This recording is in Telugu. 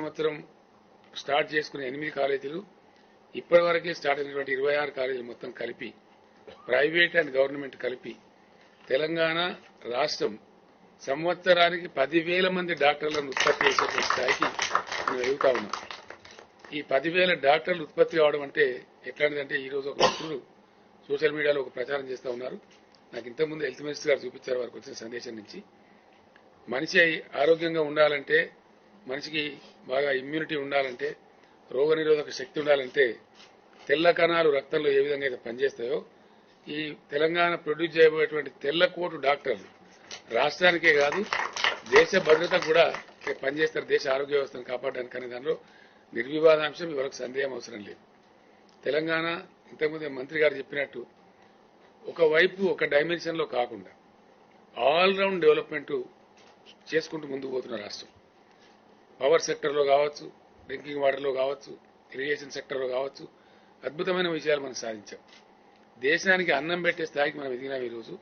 సంవత్సరం స్టార్ట్ చేసుకున్న ఎనిమిది కాలేజీలు ఇప్పటి వరకే స్టార్ట్ అయినటువంటి ఇరవై ఆరు కాలేజీలు మొత్తం కలిపి ప్రైవేట్ అండ్ గవర్నమెంట్ కలిపి తెలంగాణ రాష్ట్రం సంవత్సరానికి పదివేల మంది డాక్టర్లను ఉత్పత్తి చేసేటువంటి స్థాయికి మేము ఎదుగుతా ఉన్నాం. ఈ పదివేల డాక్టర్లు ఉత్పత్తి కావడం అంటే ఎట్లాంటిదంటే ఈ రోజు ఒక మిత్రుడు సోషల్ మీడియాలో ఒక ప్రచారం చేస్తూ ఉన్నారు. నాకు ఇంతకుముందు హెల్త్ మినిస్టర్ గారు చూపించారు వారికి వచ్చిన సందేశం నుంచి. మనిషి ఆరోగ్యంగా ఉండాలంటే మనిషికి బాగా ఇమ్యూనిటీ ఉండాలంటే రోగనిరోధక శక్తి ఉండాలంటే తెల్ల కణాలు రక్తంలో ఏ విధంగా అయితే పనిచేస్తాయో ఈ తెలంగాణ ప్రొడ్యూస్ చేయబోయేటువంటి తెల్ల కోటు డాక్టర్లు రాష్ట్రానికే కాదు దేశ భద్రత కూడా పనిచేస్తారు దేశ ఆరోగ్య వ్యవస్థను కాపాడడానికి అనే దానిలో నిర్వివాదాంశం ఇవరకు సందేహం అవసరం లేదు. తెలంగాణ ఇంతకుముందు మంత్రి గారు చెప్పినట్టు ఒకవైపు ఒక డైమెన్షన్లో కాకుండా ఆల్ రౌండ్ డెవలప్మెంట్ చేసుకుంటూ ముందుకు పోతున్న రాష్ట్రం. పవర్ సెక్టర్లో కావచ్చు డ్రింకింగ్ వాటర్లో కావచ్చు ఇరిగేషన్ సెక్టర్లో కావచ్చు అద్భుతమైన విజయాలు మనం సాధించాం. దేశానికి అన్నం పెట్టే స్థాయికి మనం ఎదిగినాం ఈరోజు.